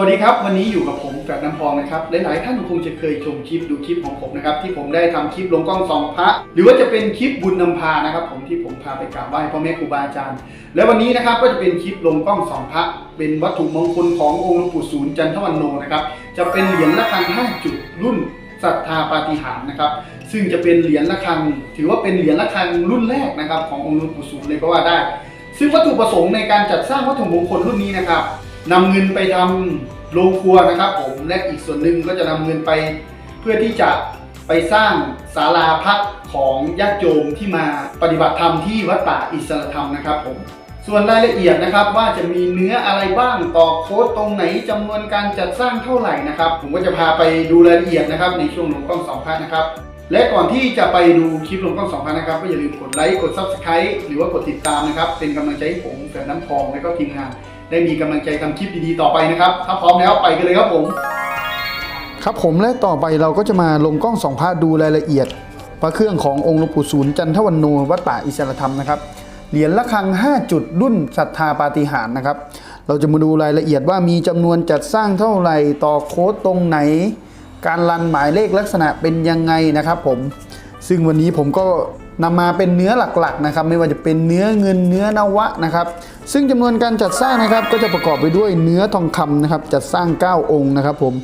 วัสดีครับ วันนี้อยู่กับผมแฝดน้ำพองนะครับหลายๆท่านคงจะเคยชมคลิปดูคลิปของผมนะครับที่ผมได้ทำคลิปลงกล้องสองพระหรือว่าจะเป็นคลิปบุญนำพานะครับ ผมที่ผมพาไปกราบไหว้พ่อแม่ครูบาอาจารย์ และวันนี้นะครับก็จะเป็นคลิปลงกล้องสองพระเป็นวัตถุมงคลขององค์หลวงปู่ศูนย์จันทวันโนนะครับจะเป็นเหรียญระฆัง5จุดรุ่นศรัทธาปาฏิหาริย์นะครับซึ่งจะเป็นเหรียญระฆัง ถือว่าเป็นเหรียญระฆังรุ่นแรกนะครับขององค์หลวงปู่ศูนย์เลยก็ว่าได้ ซึ่งวัตถุประสงค์ในการจัดสร้างวัตถุมงคลรุ่นนี้นะครับ นำเงินไปทำโรงครัวนะครับผมและอีกส่วนหนึ่งก็จะนำเงินไป เพื่อที่จะไปสร้างศาลาพักของญาติโยมที่มาปฏิบัติธรรมที่วัดป่าอิสรธรรมนะครับผมส่วนรายละเอียดนะครับว่าจะมีเนื้ออะไรบ้างต่อโค้ดตรงไหนจำนวนการจัดสร้างเท่าไหร่นะครับ ผมก็จะพาไปดูรายละเอียดนะครับในช่วงลงกล้องสองพันนะครับและก่อนที่จะไปดูคลิปลงกล้องสองพันนะครับก็อย่าลืมกดไลค์กด Subscribe หรือว่ากดติดตามนะครับเป็นกำลังใจให้ผมแฝดน้ำทองและก็ทีมงาน ได้มีกำลังใจทำคลิปดีๆต่อไปนะครับ ถ้าพร้อมแล้วไปกันเลยครับผม ครับผมและต่อไปเราก็จะมาลงกล้องสองภาพดูรายละเอียด พระเครื่องขององค์หลวงปู่ศูนย์จันทวันโนวัดป่าอิสรธรรมนะครับเหรียญละครัง 5 จุดรุ่นศรัทธาปาฏิหาริย์นะครับ เราจะมาดูรายละเอียดว่ามีจำนวนจัดสร้างเท่าไหร่ต่อโค้ดตรงไหน การรันหมายเลขลักษณะเป็นยังไงนะครับผม ซึ่งวันนี้ผมก็ นำมาเป็นเนื้อหลักๆนะครับไม่ว่าจะเป็นเนื้อเงินเนื้อนวะนะครับ ซึ่งจำนวนการจัดสร้างนะครับก็จะประกอบไปด้วยเนื้อทองคำนะครับจัดสร้าง 9 องค์นะครับผม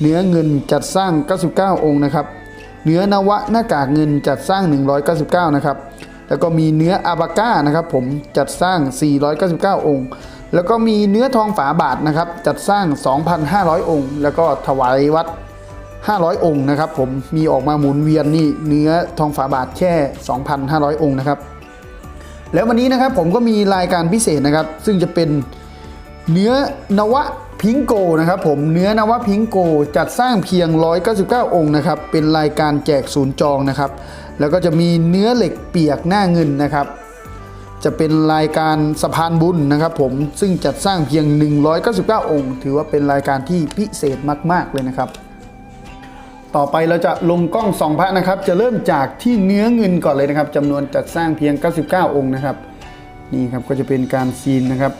เนื้อเงินจัดสร้าง 99 องค์นะครับเนื้อนวะหน้ากากเงินจัดสร้าง 199 นะครับแล้วก็มีเนื้ออาบาก้านะครับผมจัดสร้าง 499 องค์ แล้วก็มีเนื้อทองฝาบาทนะครับจัดสร้าง 2,500 องค์ แล้วก็ถวายวัด 500 องค์นะครับผมมีออกมาหมุนเวียนนี่เนื้อทองฝาบาทแค่ 2,500 องค์นะครับ แล้ววันนี้นะครับผมก็มีรายการพิเศษนะครับ ซึ่งจะเป็นเนื้อนวะพิงโกนะครับผมเนื้อนวะพิงโกจัดสร้างเพียง 199 องค์นะครับเป็นรายการแจกศูนย์จองนะครับ แล้วก็จะมีเนื้อเหล็กเปียกหน้าเงินนะครับจะเป็นรายการสะพานบุญนะครับผมซึ่งจัดสร้างเพียง 199 องค์ ถือว่าเป็นรายการที่พิเศษมาก ๆ เลยนะครับ ต่อไปเราจะลงกล้องสองพระนะครับ จะเริ่มจากที่เนื้อเงินก่อนเลยนะครับจำนวนจัดสร้างเพียง 99 องค์นะครับ นี่ครับก็จะเป็นการซีนนะครับ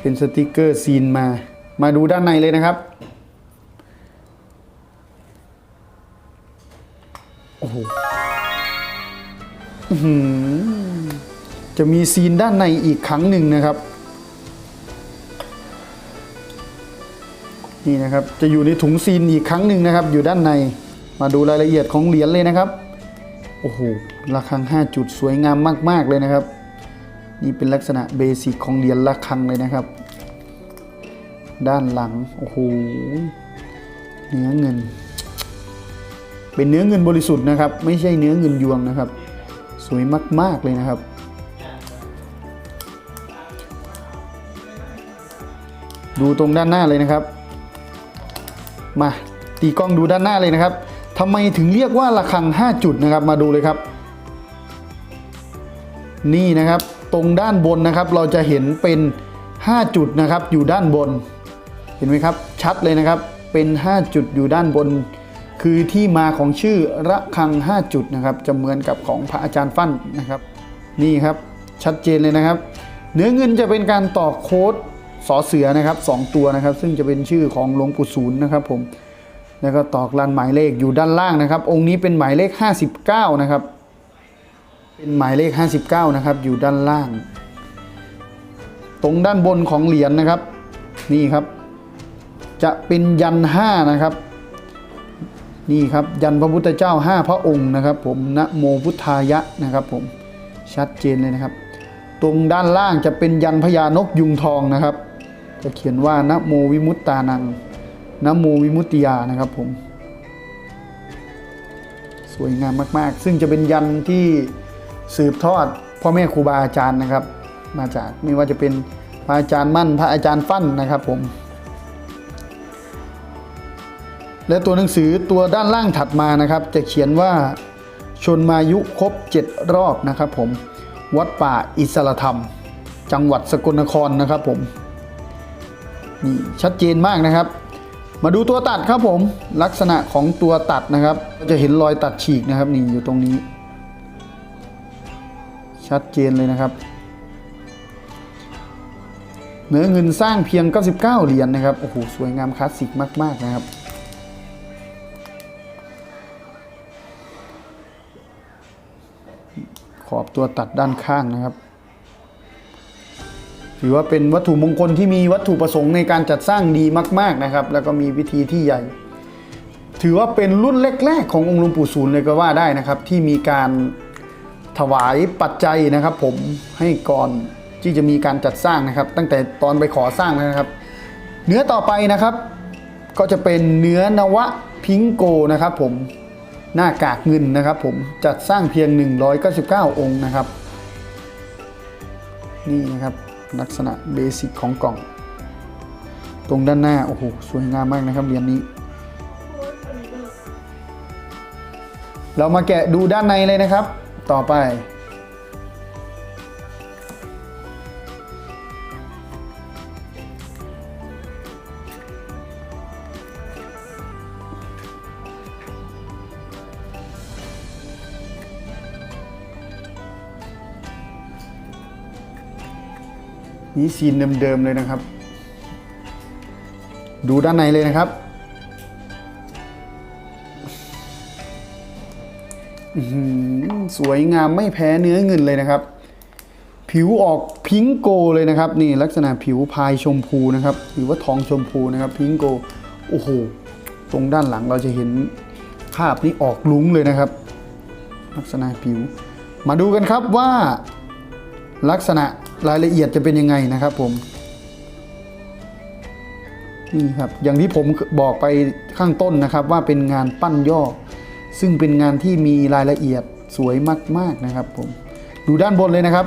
เป็นสติกเกอร์ซีนมา มาดูด้านในเลยนะครับโอ้โหจะมีซีนด้านในอีกครั้งหนึ่งนะครับ นี่นะครับจะอยู่ในถุงซีนอีกครั้งหนึ่งนะครับ อยู่ด้านในมาดูรายละเอียดของเหรียญเลยนะครับโอ้โหระฆัง 5 จุดสวยงามมาก ๆ เลยนะครับ นี่เป็นลักษณะเบสิกของเหรียญระฆังเลยนะครับ ด้านหลังโอ้โหเนื้อเงิน เป็นเนื้อเงินบริสุทธิ์นะครับ ไม่ใช่เนื้อเงินยวงนะครับ สวยมาก ๆ เลยนะครับดูตรงด้านหน้าเลยนะครับ มาตีกล้องดูด้านหน้าเลยนะครับทำไมถึงเรียกว่าระฆัง 5 จุดนะครับ มาดูเลยครับ นี่นะครับตรงด้านบนนะครับ เราจะเห็นเป็น 5 จุดนะครับ อยู่ด้านบน เห็นไหมครับ ชัดเลยนะครับ เป็น 5 จุดอยู่ด้านบน คือที่มาของชื่อระฆัง 5 จุดนะครับ จะเหมือนกับของพระอาจารย์ฟั่นนะครับ นี่ครับ ชัดเจนเลยนะครับ เนื้อเงินจะเป็นการต่อโค้ด สอเสือนะครับสองตัวนะครับ ซึ่งจะเป็นชื่อของหลวงปู่ศูนย์นะครับผมแล้วก็ตอกลันหมายเลขอยู่ด้านล่างนะครับ องค์นี้เป็นหมายเลข 59 นะครับ เป็นหมายเลข 59 นะครับ อยู่ด้านล่าง ตรงด้านบนของเหรียญนะครับ นี่ครับ จะเป็นยัน5นะครับ นี่ครับยันพระพุทธเจ้า 5 พระองค์นะครับ ผมนะโมพุทธายะนะครับ ผมชัดเจนเลยนะครับ ตรงด้านล่างจะเป็นยันพญานกยุงทองนะครับ จะเขียนว่านะโมวิมุตตานังนะโมวิมุตติยานะครับผม สวยงามมากๆ ซึ่งจะเป็นยันที่สืบทอดพ่อแม่ครูบาอาจารย์นะครับ มาจากไม่ว่าจะเป็นพระอาจารย์มั่นพระอาจารย์ฟั่นนะครับผม และตัวหนังสือตัวด้านล่างถัดมานะครับ จะเขียนว่าชนมายุครบ 7 รอบนะครับผม วัดป่าอิสระธรรม จังหวัดสกลนครนะครับผม นี่ชัดเจนมากนะครับ มาดูตัวตัดครับผมลักษณะของตัวตัดนะครับ จะเห็นรอยตัดฉีกนะครับนี่อยู่ตรงนี้ ชัดเจนเลยนะครับ เนื้อเงินสร้างเพียง 99 เหรียญนะครับโอ้โหสวยงามคลาสสิกมาก ๆนะครับขอบตัวตัดด้านข้างนะครับ ถือว่าเป็นวัตถุมงคลที่มีวัตถุประสงค์ในการจัดสร้างดีมาก ๆนะครับ แล้วก็มีวิธีที่ใหญ่ ถือว่าเป็นรุ่นแรก ๆ ขององค์หลวงปู่ศูนย์เลยก็ว่าได้นะครับ ที่มีการถวายปัจจัยนะครับ ผมให้ก่อนที่จะมีการจัดสร้างนะครับ ตั้งแต่ตอนไปขอสร้างนะครับ เนื้อต่อไปนะครับ ก็จะเป็นเนื้อนวะพิงโกนะครับ ผมหน้ากากเงินนะครับ ผมจัดสร้างเพียง 199 องค์นะครับ นี่นะครับ ลักษณะเบสิกของกล่อง ตรงด้านหน้า โอ้โห สวยงามมากนะครับเหรียญนี้ เรามาแกะดูด้านในเลยนะครับ ต่อไป นี่ซีนเดิมๆเลยนะครับ ดูด้านในเลยนะครับอื้อหือสวยงามไม่แพ้เนื้อเงินเลยนะครับ ผิวออกพิงโกเลยนะครับ นี่ลักษณะผิวพายชมพูนะครับ หรือว่าทองชมพูนะครับ พิงโกโอ้โหตรงด้านหลังเราจะเห็นภาพนี้ออกลุ้งเลยนะครับ ลักษณะผิว มาดูกันครับว่า ลักษณะ รายละเอียดจะเป็นยังไงนะครับผมนี่ครับอย่างที่ผมบอกไปข้างต้นนะครับ ว่าเป็นงานปั้นย่อ ซึ่งเป็นงานที่มีรายละเอียดสวยมาก ๆนะครับผมดูด้านบนเลยนะครับ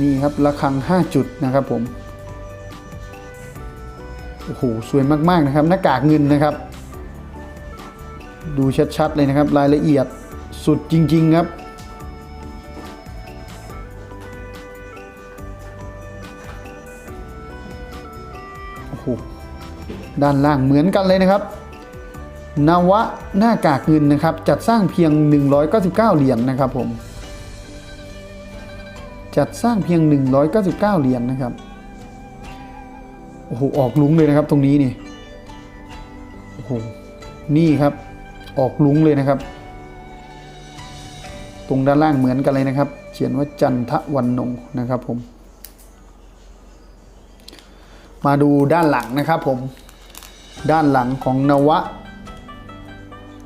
นี่ครับระฆัง 5 จุดนะครับผมโอ้โหสวยมากๆนะครับ หน้ากากเงินนะครับ ดูชัดๆเลยนะครับ รายละเอียดสุดจริง ๆ ครับ ด้านล่างเหมือนกันเลยนะครับ นวะหน้ากากเงินนะครับ จัดสร้างเพียง 199 เหรียญนะครับผมจัดสร้างเพียง 199 เหรียญนะครับโอ้โหออกลุ้งเลยนะครับตรงนี้นี่โอ้โหนี่ครับออกลุ้งเลยนะครับ ตรงด้านล่างเหมือนกันเลยนะครับ เขียนว่าจันทวันนงนะครับผมมาดูด้านหลังนะครับผม ด้านหลังของนวะ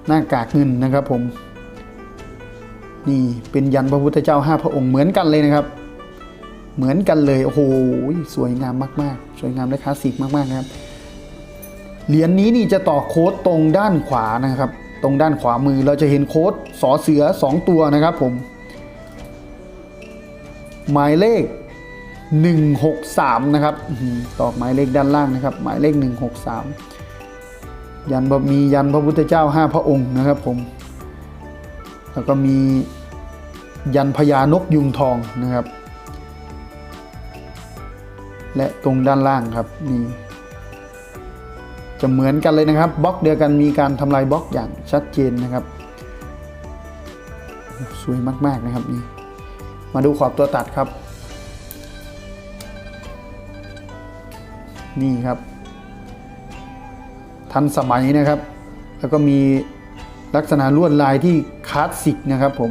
หน้ากากเงินนะครับผมนี่เป็นยันพระพุทธเจ้าห้าพระองค์เหมือนกันเลยนะครับ เหมือนกันเลยโอ้โหสวยงามมากๆ สวยงามและคลาสสิกมากๆนะครับเหรียญนี้นี่จะต่อโค้ดตรงด้านขวานะครับ ตรงด้านขวามือเราจะเห็นโค้ดสอเสือ 2 ตัวนะครับผม หมายเลข 163 นะครับอื้อหือตอกหมายเลขด้านล่างนะครับ หมายเลข 163 ยันบมียันพระพุทธเจ้า 5 พระองค์นะครับผม แล้วก็มียันพญานกยุงทองนะครับ และตรงด้านล่างครับนี่จะเหมือนกันเลยนะครับบล็อกเดียวกันมีการทำลายบล็อกอย่างชัดเจนนะครับ สวยมากๆนะครับนี่มาดูขอบตัวตัดครับ นี่ครับ ทันสมัยนะครับ แล้วก็มีลักษณะลวดลายที่คลาสสิกนะครับผม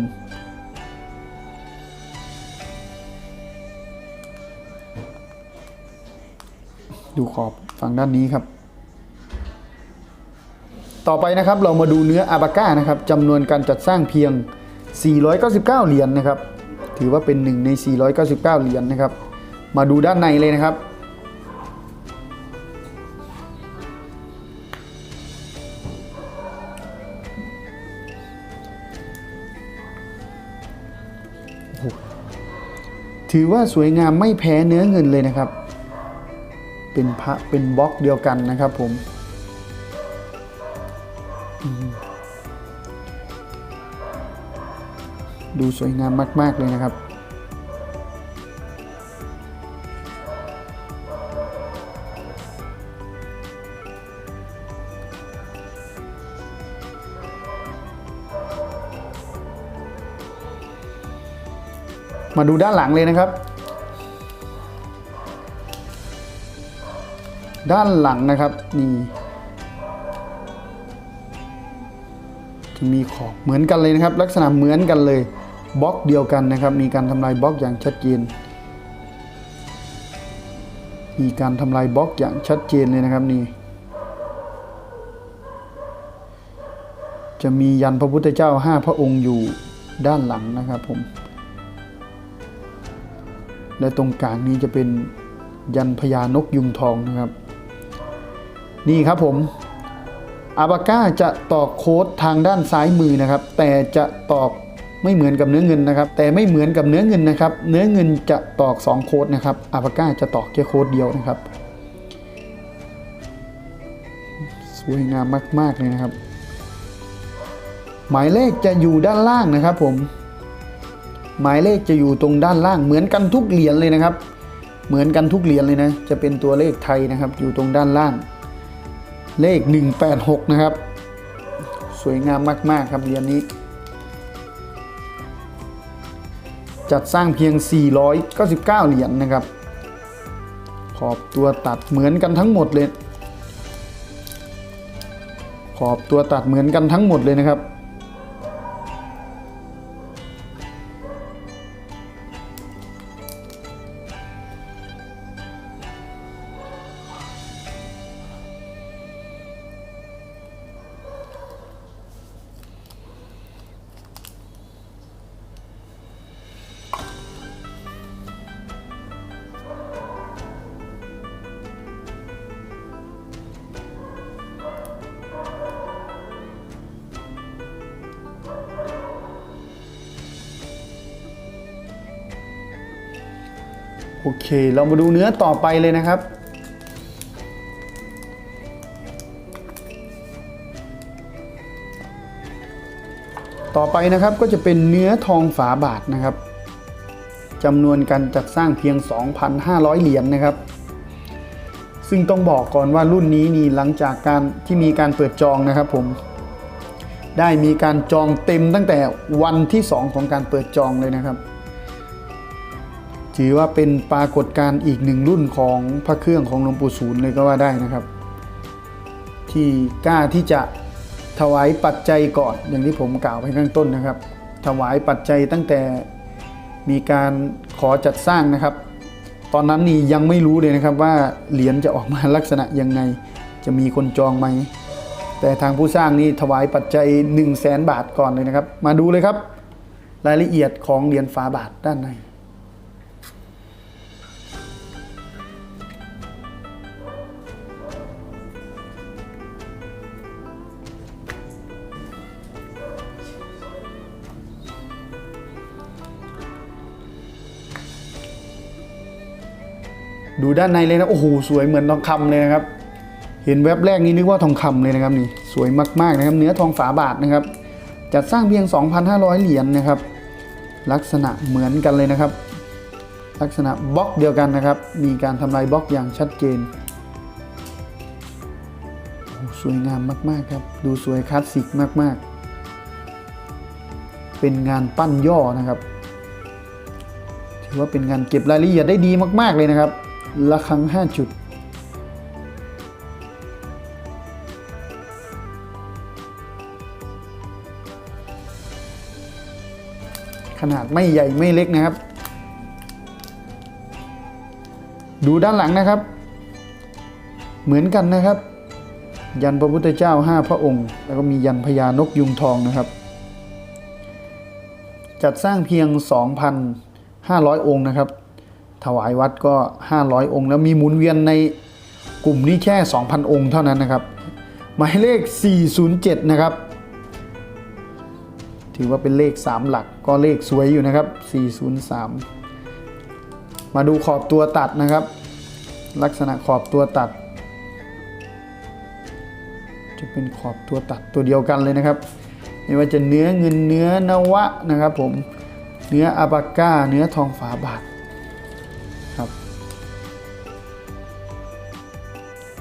ดูขอบฝั่งด้านนี้ครับ ต่อไปนะครับเรามาดูเนื้ออาบาก้านะครับจำนวนการจัดสร้างเพียง 499 เหรียญนนะครับ ถือว่าเป็นหนึ่งใน 499 เหรียญนนะครับ มาดูด้านในเลยนะครับ ถือว่าสวยงามไม่แพ้เนื้อเงินเลยนะครับ เป็นพระเป็นบล็อกเดียวกันนะครับผมดูสวยงามมาก ๆ เลยนะครับ มาดูด้านหลังเลยนะครับ ด้านหลังนะครับนี่จะมีขอบเหมือนกันเลยนะครับ ลักษณะเหมือนกันเลยบล็อกเดียวกันนะครับ มีการทำลายบล็อกอย่างชัดเจน มีการทำลายบล็อกอย่างชัดเจนเลยนะครับนี่จะมียันพระพุทธเจ้าห้าพระองค์อยู่ด้านหลังนะครับผม และตรงกลางนี้จะเป็นยันพญานกยุงทองนะครับ นี่ครับผมอาบาก้าจะตอกโค้ดทางด้านซ้ายมือนะครับ แต่จะตอกไม่เหมือนกับเนื้อเงินนะครับ แต่ไม่เหมือนกับเนื้อเงินนะครับ เนื้อเงินจะตอก 2 โค้ดนะครับอาบาก้าจะตอกแค่โค้ดเดียวนะครับ สวยงามมากๆเลยนะครับ หมายเลขจะอยู่ด้านล่างนะครับผม หมายเลขจะอยู่ตรงด้านล่างเหมือนกันทุกเหรียญเลยนะครับ เหมือนกันทุกเหรียญเลยนะ จะเป็นตัวเลขไทยนะครับ อยู่ตรงด้านล่าง เลข 186 นะครับ สวยงามมากๆครับเหรียญนี้ จัดสร้างเพียง 499 เหรียญนะครับ ขอบตัวตัดเหมือนกันทั้งหมดเลย ขอบตัวตัดเหมือนกันทั้งหมดเลยนะครับ โอเค เรามาดูเนื้อต่อไปเลยนะครับ ต่อไปนะครับก็จะเป็นเนื้อทองฝาบาทนะครับจำนวนการจัดสร้างเพียง 2,500 เหรียญนนะครับ ซึ่งต้องบอกก่อนว่ารุ่นนี้นี่หลังจากการที่มีการเปิดจองนะครับผม ได้มีการจองเต็มตั้งแต่วันที่ 2 ของการเปิดจองเลยนะครับ ถือว่าเป็นปรากฏการณ์อีกหนึ่งรุ่นของพระเครื่องของหลวงปู่ศูนย์เลยก็ว่าได้นะครับ ที่กล้าที่จะถวายปัจจัยก่อนอย่างที่ผมกล่าวไปข้างต้นนะครับ ถวายปัจจัยตั้งแต่มีการขอจัดสร้างนะครับ ตอนนั้นนี่ยังไม่รู้เลยนะครับว่าเหรียญจะออกมาลักษณะยังไง จะมีคนจองไหม แต่ทางผู้สร้างนี่ถวายปัจจัย 1 0 0 0 0แสนบาทก่อนเลยนะครับ มาดูเลยครับ รายละเอียดของเหรียญฝาบาทด้านใน ดูด้านในเลยนะ โอ้โห สวยเหมือนทองคำเลยนะครับ เห็นแว็บแรกนี้นึกว่าทองคำเลยนะครับนี่ สวยมากๆนะครับ เนื้อทองฝาบาทนะครับ จัดสร้างเพียง 2,500 เหรียญนะครับ ลักษณะเหมือนกันเลยนะครับ ลักษณะบล็อกเดียวกันนะครับ มีการทำลายบล็อกอย่างชัดเจนโอ้สวยงามมากๆครับ ดูสวยคลาสสิกมากๆ เป็นงานปั้นย่อนะครับ ถือว่าเป็นงานเก็บรายละเอียดได้ดีมาก ๆเลยนะครับ ละครั้ง 5 จุด ขนาดไม่ใหญ่ไม่เล็กนะครับ ดูด้านหลังนะครับ เหมือนกันนะครับ ยันพระพุทธเจ้า 5 พระองค์ แล้วก็มียันพญานกยุงทองนะครับ จัดสร้างเพียง 2,500 องค์นะครับ ถวายวัดก็ 500 องค์ แล้วมีหมุนเวียนในกลุ่มนี้แค่ 2,000 องค์เท่านั้นนะครับ หมายเลข 407 นะครับ ถือว่าเป็นเลข 3 หลักก็เลขสวยอยู่นะครับ 403 มาดูขอบตัวตัดนะครับ ลักษณะขอบตัวตัด จะเป็นขอบตัวตัดตัวเดียวกันเลยนะครับ ไม่ว่าจะเนื้อเงินเนื้อนวะนะครับผม เนื้ออาบาก้า เนื้อทองฝาบาท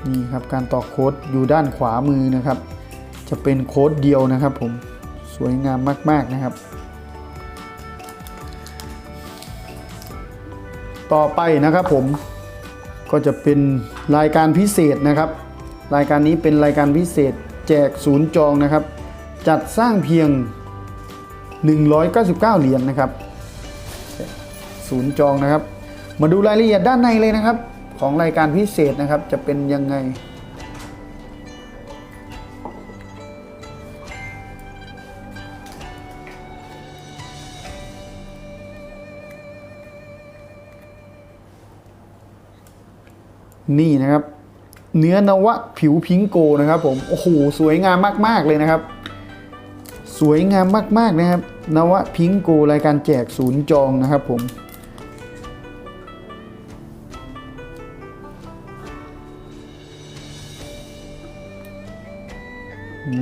นี่ครับการต่อโค้ดอยู่ด้านขวามือนะครับ จะเป็นโค้ดเดียวนะครับผมสวยงามมาก ๆนะครับ ต่อไปนะครับผมก็จะเป็นรายการพิเศษนะครับ รายการนี้เป็นรายการพิเศษแจกศูนย์จองนะครับ จัดสร้างเพียง 199 เหรียญนะครับศูนย์จองนะครับ มาดูรายละเอียดด้านในเลยนะครับ ของรายการพิเศษนะครับ จะเป็นยังไง นี่นะครับ เนื้อนวะผิวพิงโกนะครับผม โอ้โห สวยงามมาก ๆ เลยนะครับ สวยงามมาก ๆ นะครับ นวะพิงโกรายการแจกศูนย์จองนะครับผม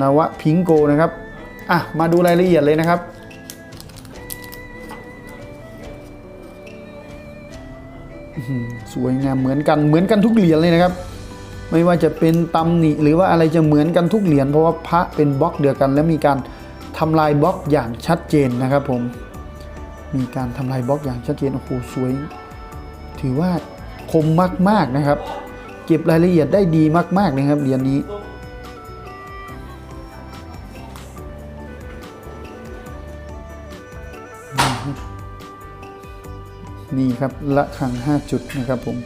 นวะพิงโกนะครับ อะ มาดูรายละเอียดเลยนะครับ สวยงามเหมือนกันเหมือนกันทุกเหรียญเลยนะครับ ไม่ว่าจะเป็นตำหนิหรือว่าอะไรจะเหมือนกันทุกเหรียญเพราะว่าพระเป็นบล็อกเดียวกัน และมีการทำลายบล็อกอย่างชัดเจนนะครับผม มีการทำลายบล็อกอย่างชัดเจนโอ้โหสวย ถือว่าคมมากๆนะครับ เก็บรายละเอียดได้ดีมากๆเลยครับเหรียญนี้ นี่ครับละครัง 5 จุดนะครับผม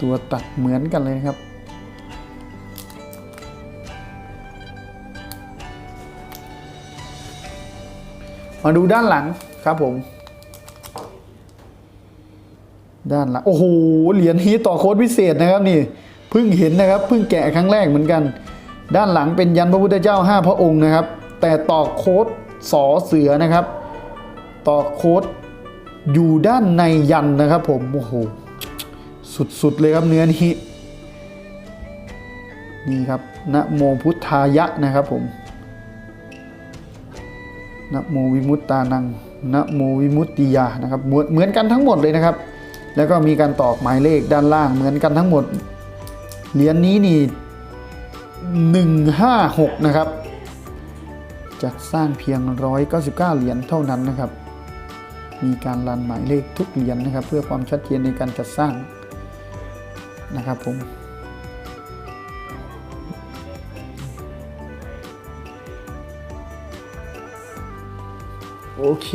ตัวตัดเหมือนกันเลยนะครับ มาดูด้านหลังครับผม ด้านหลัง โอ้โห เหรียญนี้ต่อโค้ดพิเศษนะครับนี่เพิ่งเห็นนะครับเพิ่งแกะครั้งแรกเหมือนกัน ด้านหลังเป็นยันพระพุทธเจ้า 5 พระองค์นะครับ แต่ต่อโค้ดสอเสือนะครับ ต่อโค้ดอยู่ด้านในยันนะครับผม โอ้โห สุดๆเลยครับเนื้อนี้ นี่ครับนะโมพุทธายะนะครับผมนะโมวิมุตตานังนะโมวิมุตติยานะครับเหมือนกันทั้งหมดเลยนะครับ แล้วก็มีการตอกหมายเลขด้านล่างเหมือนกันทั้งหมด เหรียญนี้นี่156 นะครับ จัดสร้างเพียง 199 เหรียญเท่านั้นนะครับ มีการรันหมายเลขทุกเหรียญนะครับ เพื่อความชัดเจนในการจัดสร้างนะครับผมโอเค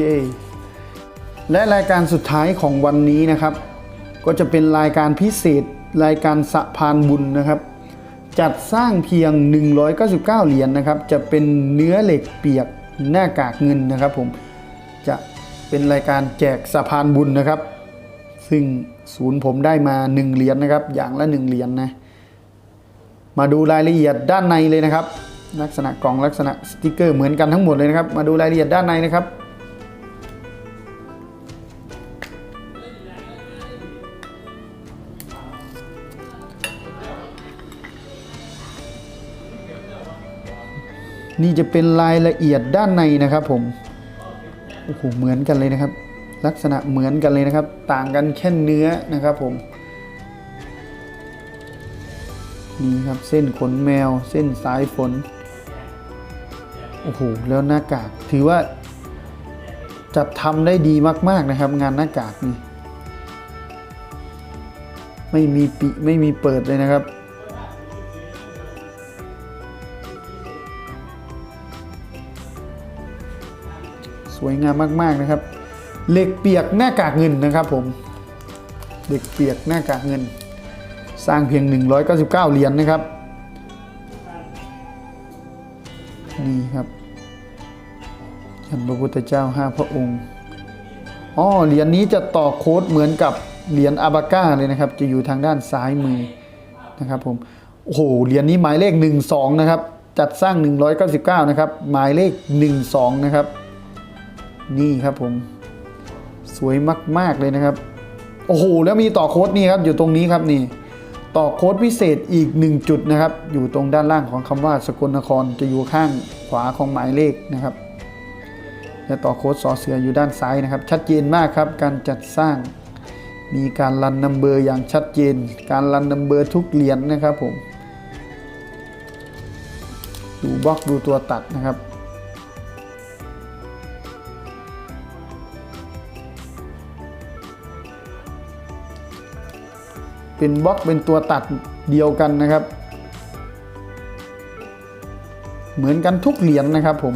และรายการสุดท้ายของวันนี้นะครับ ก็จะเป็นรายการพิเศษรายการสะพานบุญนะครับ จัดสร้างเพียง 199 เหรียญนะครับ จะเป็นเนื้อเหล็กเปียกหน้ากากเงินนะครับผม จะเป็นรายการแจกสะพานบุญนะครับ ซึ่งศูนย์ผมได้มา 1 เหรียญนะครับ อย่างละ 1 เหรียญนะ มาดูรายละเอียดด้านในเลยนะครับ ลักษณะกล่องลักษณะสติกเกอร์เหมือนกันทั้งหมดเลยนะครับ มาดูรายละเอียดด้านในนะครับ นี่จะเป็นรายละเอียดด้านในนะครับผมโอ้โหเหมือนกันเลยนะครับ ลักษณะเหมือนกันเลยนะครับ ต่างกันแค่เนื้อนะครับผมนี่ครับเส้นขนแมว เส้นสายฝนโอ้โหแล้วหน้ากากถือว่าจัดทำได้ดีมาก ๆนะครับ งานหน้ากากนี่ไม่มีปิไม่มีเปิดเลยนะครับ วยงามมากๆนะครับ เหล็กเปียกหน้ากากเงินนะครับผม เหล็กเปียกหน้ากากเงิน สร้างเพียง 199 เหรียญนนะครับ นี่ครับยันพระพุทธเจ้า 5 พระองค์ อ๋อ เหรียญนี้จะต่อโค้ดเหมือนกับเหรียญอาบาก้าเลยนะครับ จะอยู่ทางด้านซ้ายมือนะครับผม โอ้โห เหรียญนี้หมายเลข 12 นะครับจัดสร้าง 199 นะครับ หมายเลข 12 นะครับ นี่ครับผม สวยมาก ๆ เลยนะครับ โอ้โห แล้วมีต่อโค้ดนี่ครับ อยู่ตรงนี้ครับนี่ ต่อโค้ดพิเศษอีก 1 จุดนะครับ อยู่ตรงด้านล่างของคำว่าสกลนครจะอยู่ข้างขวาของหมายเลขนะครับและต่อโค้ดสอเสืออยู่ด้านซ้ายนะครับ ชัดเจนมากครับ การจัดสร้าง มีการรันนัมเบอร์อย่างชัดเจน การรันนัมเบอร์ทุกเหรียญนะครับผม ดูบล็อกดูตัวตัดนะครับ เป็นบล็อกเป็นตัวตัดเดียวกันนะครับ เหมือนกันทุกเหรียญนะครับผม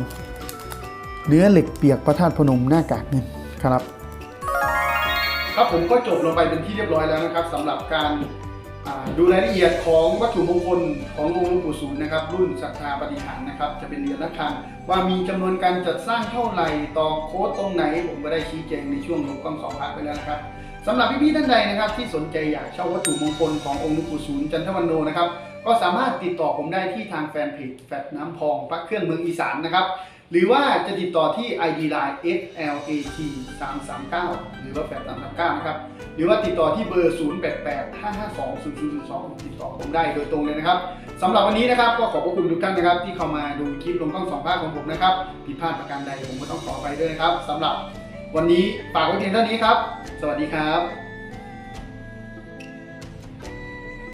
เนื้อเหล็กเปียกพระธาตุพนมหน้ากากเงินครับ ครับผมก็จบลงไปเป็นที่เรียบร้อยแล้วนะครับสำหรับการดูรายละเอียดของวัตถุมงคลขององค์หลวงปู่ศูนย์นะครับ รุ่นศรัทธาปฏิหารนะครับ จะเป็นเหรียญละครังว่ามีจำนวนการจัดสร้างเท่าไหร่ต่อโค้ดตรงไหน ผมก็ได้ชี้แจงในช่วงลงกล้องสองพักไปแล้วนะครับ สำหรับพี่ๆท่านใดนะครับที่สนใจอยากเช่าวัตถุมงคลขององค์หลวงปู่ศูนย์จันทวันโนนะครับก็สามารถติดต่อผมได้ที่ทางแฟนเพจแฟดน้ำพองพระเครื่องเมืองอีสานนะครับหรือว่าจะติดต่อที่ ID Line XLAT 339หรือว่าแฟด339นะครับหรือว่าติดต่อที่เบอร์ 088 552 0002ติดต่อผมได้โดยตรงเลยนะครับสำหรับวันนี้นะครับก็ขอบพระคุณทุกท่านนะครับที่เข้ามาดูคลิปลงกล้องสองภาคของผมนะครับผิดพลาดประการใดผมก็ต้องขอไปด้วยนะครับสำหรับ วันนี้ฝากไว้เพียงเท่านี้ครับ สวัสดีครับ